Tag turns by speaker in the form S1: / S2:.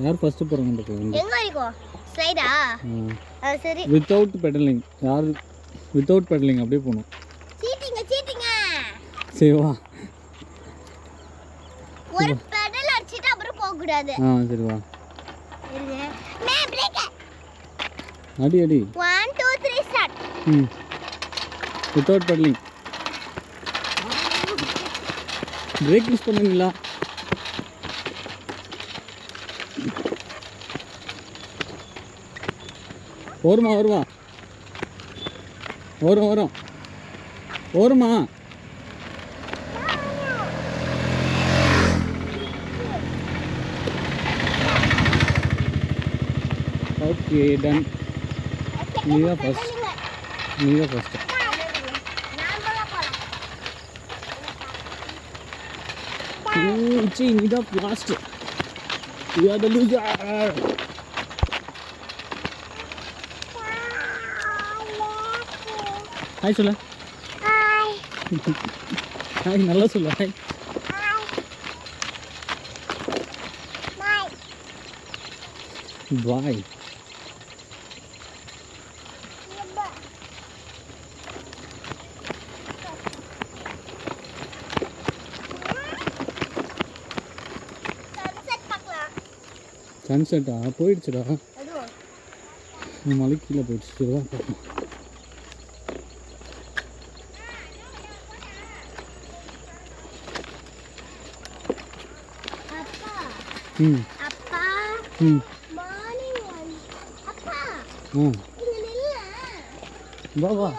S1: யார் போகிறாங்க பார்க்கலாம்
S2: எங்க வரைக்கும் ஸ்லைடா சரி.
S1: வித்தவுட் பெடலிங் யார் வித்தவுட் பெடலிங் அப்படியே போகணும்.
S2: சீட்டிங்க சீட்டிங்க
S1: சரி வா.
S2: ஒரு பெடல் அடிச்சிட்டு அப்புறம் போக கூடாது
S1: ஆ சரி வா.
S2: மே பிரேக்
S1: அடி அடி.
S2: 1 2 3 ஸ்டார்ட்
S1: ம். வித்தவுட் பெடலிங் பிரேக் யூஸ் பண்ணுவீங்களா வருமா வருமா? வரும் வரும். வருமா? ஓகே டன் நீதான் ஃபர்ஸ்ட் நீதான் ஃபர்ஸ்ட் சி நீதான் last you are the loser hi சொல்ல. ஹாய் நல்லா சொல்ல. ஹாய் பாய் சன்செட்டா போயிடுச்சுடா. மலை கீழே போயிடுச்சு. பார்க்கலாம் ம்
S2: அப்பா
S1: ம்
S2: மார்னிங் அப்பா
S1: ஆ
S2: இங்க நில்ல
S1: வா